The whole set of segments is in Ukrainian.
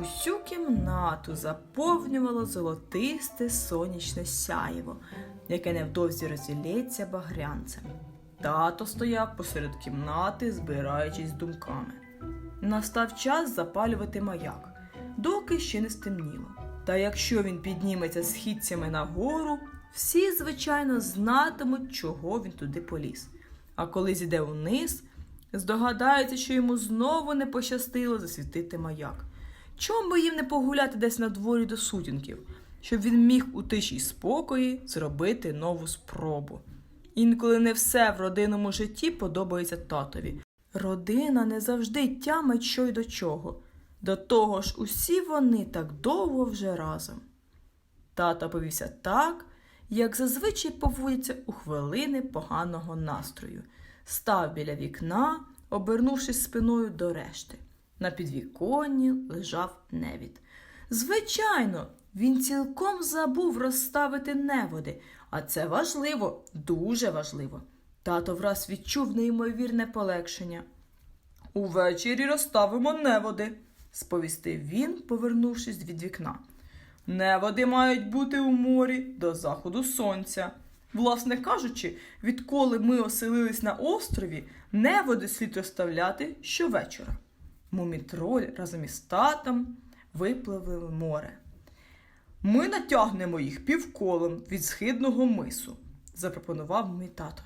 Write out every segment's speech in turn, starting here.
Усю кімнату заповнювало золотисте сонячне сяєво, яке невдовзі розділється багрянцем. Тато стояв посеред кімнати, збираючись думками. Настав час запалювати маяк, доки ще не стемніло. Та якщо він підніметься східцями нагору, всі, звичайно, знатимуть, чого він туди поліз. А коли зійде униз, здогадається, що йому знову не пощастило засвітити маяк. Чом би їм не погуляти десь на дворі до сутінків, щоб він міг у тиші й спокої зробити нову спробу. Інколи не все в родинному житті подобається татові. Родина не завжди тямить що й до чого. До того ж, усі вони так довго вже разом. Тато повівся так, як зазвичай поводяться у хвилини поганого настрою. Став біля вікна, обернувшись спиною до решти. На підвіконні лежав невід. Звичайно, він цілком забув розставити неводи, а це важливо, дуже важливо. Тато враз відчув неймовірне полегшення. Увечері розставимо неводи, сповістив він, повернувшись від вікна. Неводи мають бути у морі до заходу сонця. Власне кажучи, відколи ми оселились на острові, неводи слід розставляти щовечора. Мумітроль разом із татом випливли море. Ми натягнемо їх півколом від східного мису, запропонував мій тато.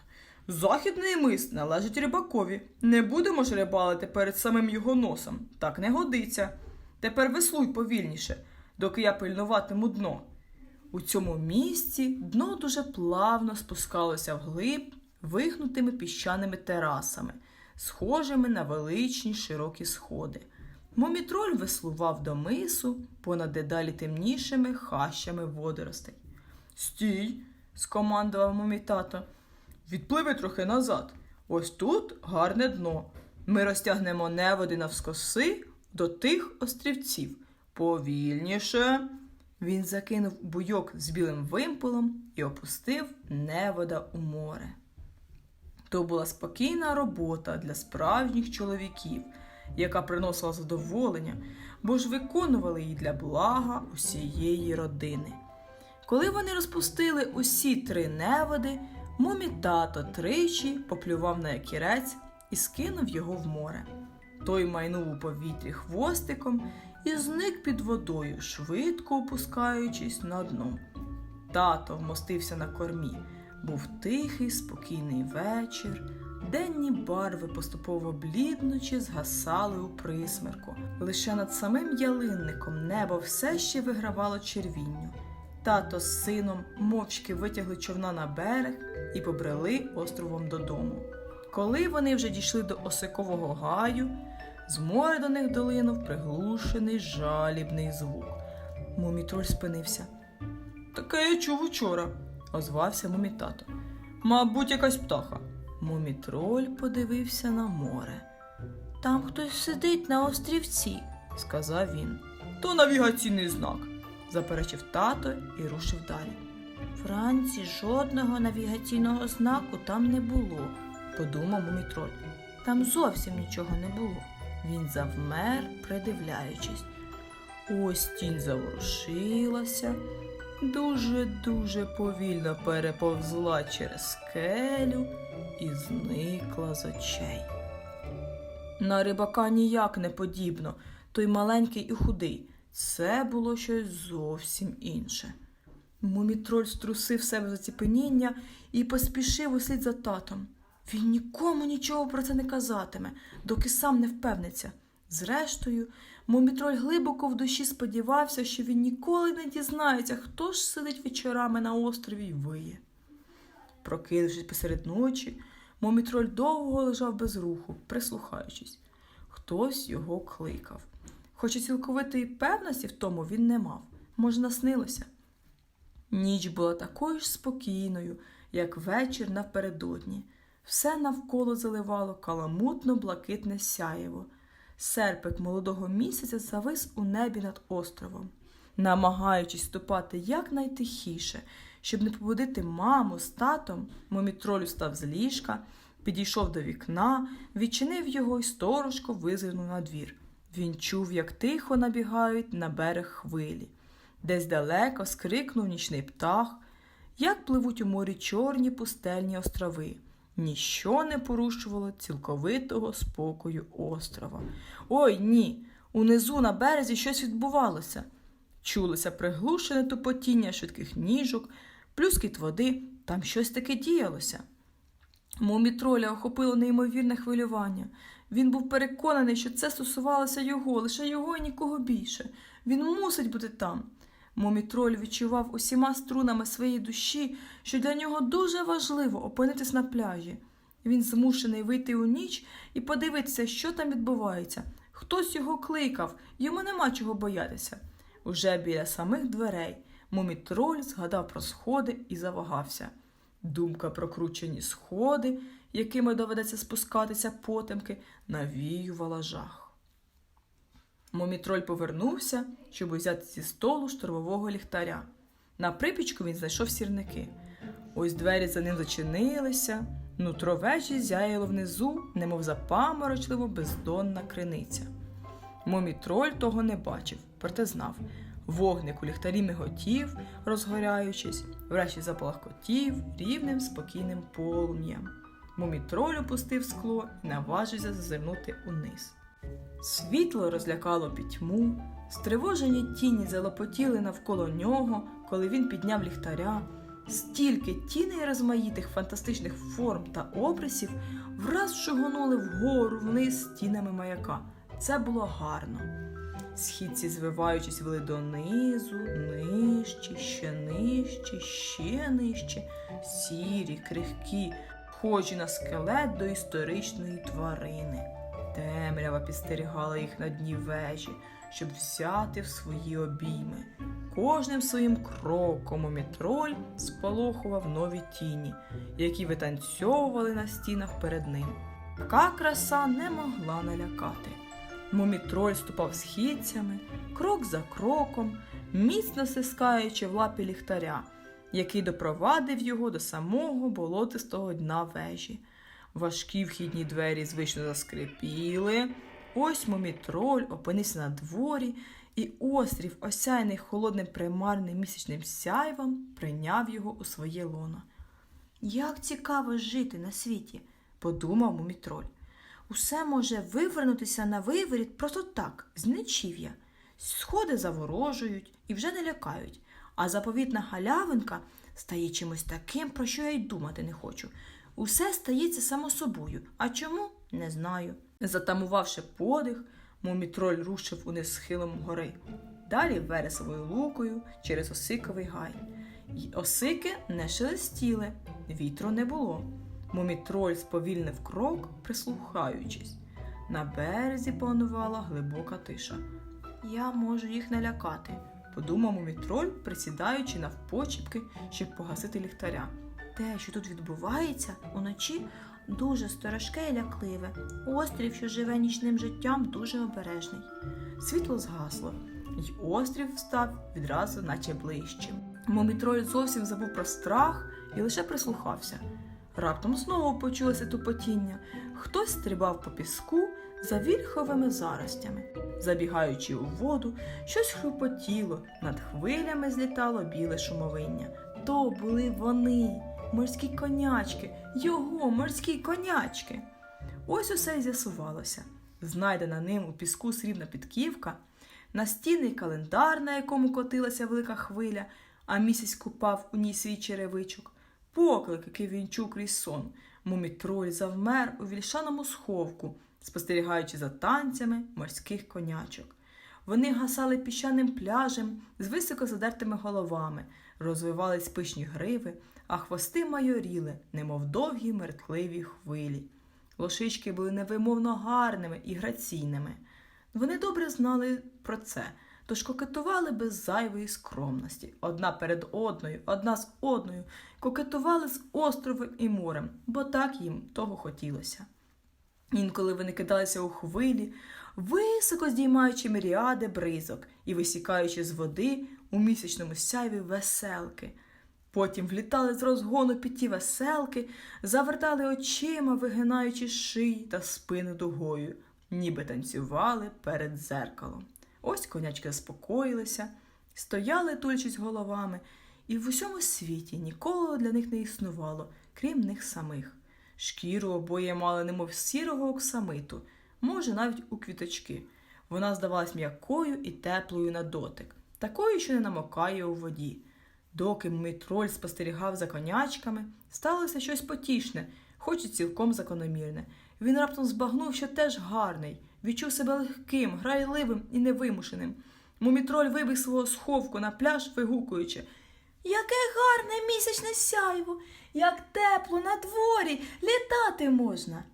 Західний мис належить рибакові. Не будемо ж рибалити перед самим його носом. Так не годиться. Тепер веслуй повільніше, доки я пильнуватиму дно. У цьому місці дно дуже плавно спускалося вглиб вигнутими піщаними терасами, схожими на величні широкі сходи. Мумітроль веслував до мису понад дедалі темнішими хащами водоростей. Стій, скомандував мумій тато. Відпливи трохи назад. Ось тут гарне дно. Ми розтягнемо неводи навскоси до тих острівців. Повільніше. Він закинув буйок з білим вимполом і опустив невода у море. То була спокійна робота для справжніх чоловіків, яка приносила задоволення, бо ж виконували її для блага усієї родини. Коли вони розпустили усі три неводи, мумі тато тричі поплював на якірець і скинув його в море. Той майнув у повітрі хвостиком і зник під водою, швидко опускаючись на дно. Тато вмостився на кормі. Був тихий, спокійний вечір. Денні барви поступово бліднучи згасали у присмерку. Лише над самим ялинником небо все ще вигравало червінню. Тато з сином мовчки витягли човна на берег і побрели островом додому. Коли вони вже дійшли до осикового гаю, з моря до них долинув приглушений жалібний звук. Мумітроль спинився. Таке я чув учора, озвався мумітато. Мабуть, якась птаха. Мумітроль подивився на море. Там хтось сидить на острівці, сказав він. То навігаційний знак, заперечив тато і рушив далі. Вранці жодного навігаційного знаку там не було, подумав мумітроль. Там зовсім нічого не було. Він завмер, придивляючись. Ось тінь заворушилася, дуже-дуже повільно переповзла через скелю і зникла з очей. На рибака ніяк не подібно, той маленький і худий. Це було щось зовсім інше. Мумітроль струсив себе заціпеніння і поспішив услід за татом. Він нікому нічого про це не казатиме, доки сам не впевниться. Зрештою, мумітроль глибоко в душі сподівався, що він ніколи не дізнається, хто ж сидить вечорами на острові й виє. Прокинувшись посеред ночі, мумітроль довго лежав без руху, прислухаючись. Хтось його кликав. Хоча цілковитої певності в тому він не мав, може, наснилося. Ніч була такою ж спокійною, як вечір напередодні. Все навколо заливало каламутно блакитне сяєво. Серпик молодого місяця завис у небі над островом, намагаючись ступати якнайтихіше, щоб не побудити маму з татом, мумітроль став з ліжка, підійшов до вікна, відчинив його і сторожко визирнув на двір. Він чув, як тихо набігають на берег хвилі. Десь далеко скрикнув нічний птах, як пливуть у морі чорні пустельні острови. Ніщо не порушувало цілковитого спокою острова. Ой ні! Унизу на березі щось відбувалося. Чулося приглушене тупотіння швидких ніжок, плюскіт води, там щось таке діялося. Мумітроля охопило неймовірне хвилювання. Він був переконаний, що це стосувалося його, лише його і нікого більше. Він мусить бути там. Мумітроль відчував усіма струнами своєї душі, що для нього дуже важливо опинитись на пляжі. Він змушений вийти у ніч і подивитися, що там відбувається. Хтось його кликав, йому нема чого боятися. Уже біля самих дверей мумітроль згадав про сходи і завагався. Думка про кручені сходи, якими доведеться спускатися потемки, навіювала жах. Мумітроль повернувся, щоб взяти зі столу штурмового ліхтаря. На припічку він знайшов сірники. Ось двері за ним зачинилися, нутро вежі зяяло внизу, немов запаморочливо бездонна криниця. Мумітроль того не бачив, проте знав. Вогник у ліхтарі миготів, розгоряючись, врешті запалахкотів рівним спокійним полум'ям. Мумітроль опустив скло і наважився зазирнути униз. Світло розлякало пітьму, стривожені тіні залопотіли навколо нього, коли він підняв ліхтаря. Стільки тіней розмаїтих фантастичних форм та обрисів враз шугонули вгору вниз стінами маяка. Це було гарно. Східці, звиваючись, вели донизу, нижче, ще нижче, ще нижче, сірі, крихкі, схожі на скелет до історичної тварини. Темрява підстерігала їх на дні вежі, щоб взяти в свої обійми. Кожним своїм кроком умітроль сполохував нові тіні, які витанцьовували на стінах перед ним. Така краса не могла налякати. Мумітроль ступав східцями, крок за кроком, міцно стискаючи в лапі ліхтаря, який допровадив його до самого болотистого дна вежі. Важкі вхідні двері звично заскрипіли. Ось мумітроль опинився на дворі, і острів, осяяний холодним примарним місячним сяйвом, прийняв його у своє лоно. Як цікаво жити на світі, подумав мумітроль. Усе може вивернутися на виворіт просто так, з нечів'я. Сходи заворожують і вже не лякають, а заповітна галявинка стає чимось таким, про що я й думати не хочу. Усе стається само собою, а чому не знаю. Затамувавши подих, мумітроль рушив униз схилом гори. Далі вересовою лукою через осиковий гай. Й осики не шелестіли, вітру не було. Мумітроль сповільнив крок, прислухаючись. На березі панувала глибока тиша. Я можу їх налякати, подумав мумітроль, присідаючи навпочіпки, щоб погасити ліхтаря. Те, що тут відбувається, уночі дуже сторожке і лякливе. Острів, що живе нічним життям, дуже обережний. Світло згасло, й острів став відразу, наче ближчим. Мумітроль зовсім забув про страх і лише прислухався. Раптом знову почулося тупотіння. Хтось стрибав по піску за вільховими заростями. Забігаючи у воду, щось хрупотіло, над хвилями злітало біле шумовиння. То були вони, морські конячки, його морські конячки. Ось усе й з'ясувалося. Знайдена ним у піску срібна підківка, настінний календар, на якому котилася велика хвиля, а місяць купав у ній свій черевичок поклик, який він чув крізь сон. Мумітроль завмер у вільшаному сховку, спостерігаючи за танцями морських конячок. Вони гасали піщаним пляжем з високо задертими головами, розвивались пишні гриви, а хвости майоріли, немов довгі мертливі хвилі. Лошички були невимовно гарними і граційними. Вони добре знали про це, тож кокетували без зайвої скромності, одна перед одною, одна з одною, кокетували з островом і морем, бо так їм того хотілося. Інколи вони кидалися у хвилі, високо здіймаючи міріади бризок і висікаючи з води у місячному сяйві веселки. Потім влітали з розгону під ті веселки, завертали очима, вигинаючи шиї та спину дугою. ніби танцювали перед дзеркалом. Ось конячки заспокоїлися, стояли, тулячись головами, і в усьому світі ніколи для них не існувало, крім них самих. Шкіру обоє мали немов сірого оксамиту, може, навіть у квіточки. Вона здавалась м'якою і теплою на дотик, такою, що не намокає у воді. Доки митроль спостерігав за конячками, сталося щось потішне, хоч і цілком закономірне. Він раптом збагнув, що теж гарний, відчув себе легким, грайливим і невимушеним. Мумітроль вибіг свого сховку на пляж, вигукуючи Яке гарне місячне сяйво, як тепло на дворі, літати можна.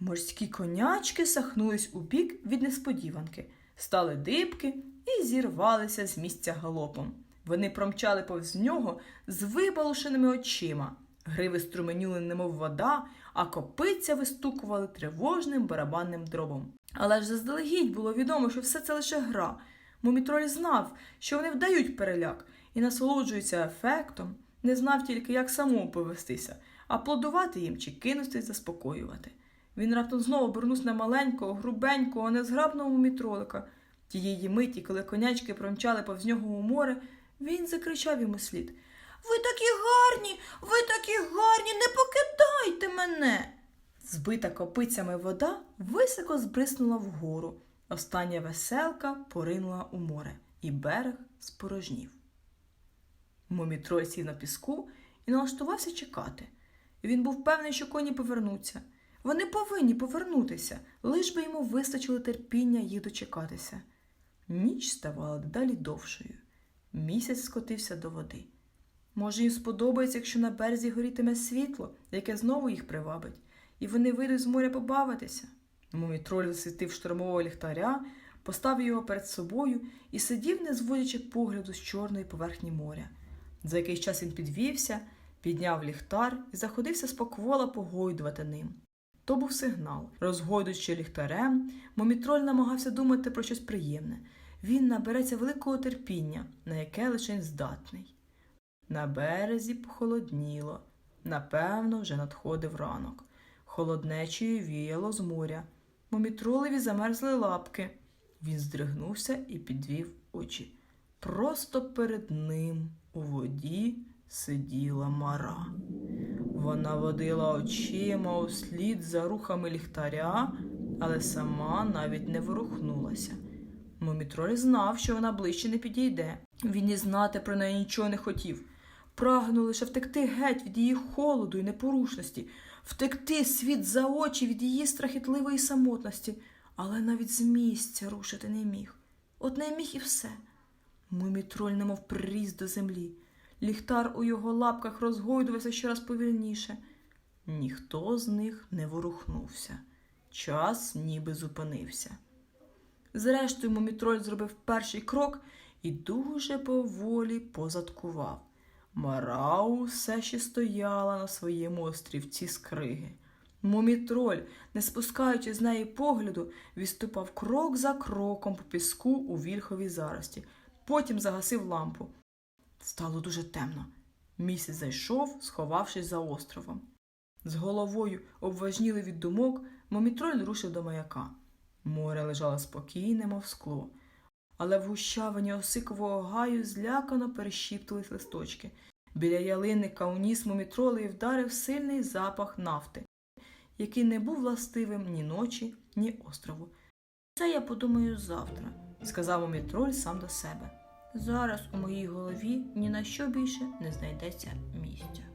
Морські конячки сахнулись у бік від несподіванки, стали дибки і зірвалися з місця галопом. Вони промчали повз нього з вибалушеними очима. Гриви струменюли, немов вода, а копиця вистукували тривожним барабанним дробом. Але ж заздалегідь було відомо, що все це лише гра. Мумітроль знав, що вони вдають переляк і насолоджуються ефектом, не знав тільки, як самому повестися, аплодувати їм чи кинутись заспокоювати. Він раптом знову обернувся на маленького, грубенького, незграбного мумітролика. Тієї миті, коли конячки промчали повз нього у море, він закричав йому слід. Ви такі гарні, ви такі гарні, не покидайте мене. Збита копицями вода високо збриснула вгору. Остання веселка поринула у море, і берег спорожнів. Мумітроль сів на піску і налаштувався чекати. Він був певний, що коні повернуться. Вони повинні повернутися, лиш би йому вистачило терпіння їх дочекатися. Ніч ставала дедалі довшою. Місяць скотився до води. Може, їм сподобається, якщо на березі горітиме світло, яке знову їх привабить, і вони вийдуть з моря побавитися. Мумітроль засвітив штормового ліхтаря, поставив його перед собою і сидів, не зводячи погляду з чорної поверхні моря. За якийсь час він підвівся, підняв ліхтар і заходився споквола погойдувати ним. То був сигнал. Розгойдуючи ліхтарем, Мумітроль намагався думати про щось приємне. Він набереться великого терпіння, на яке лише здатний. На березі похолодніло. Напевно, вже надходив ранок. Холоднечею віяло з моря. Мумітролеві замерзли лапки. Він здригнувся і підвів очі. Просто перед ним у воді сиділа мара. Вона водила очима услід за рухами ліхтаря, але сама навіть не ворухнулася. Мумітроль знав, що вона ближче не підійде. Він і знати про неї нічого не хотів. Прагнув лише втекти геть від її холоду і непорушності, втекти світ за очі від її страхітливої самотності, але навіть з місця рушити не міг. От не міг і все. Мумітроль немов приріс до землі. Ліхтар у його лапках розгойдувався щораз повільніше. Ніхто з них не ворухнувся. Час ніби зупинився. Зрештою, мумітроль зробив перший крок і дуже поволі позадкував. Марау все ще стояла на своєму острівці скриги. Мумітроль, не спускаючи з неї погляду, відступав крок за кроком по піску у вільховій зарості, потім загасив лампу. Стало дуже темно. Місяць зайшов, сховавшись за островом. З головою, обважніли від думок, Мумітроль рушив до маяка. Море лежало спокійне, мов скло, але в гущавині осикового гаю злякано перешіптувались листочки. Біля ялинника у ніс мумітролеї вдарив сильний запах нафти, який не був властивим ні ночі, ні острову. Це я подумаю завтра, сказав мумітроль сам до себе. Зараз у моїй голові ні на що більше не знайдеться місця.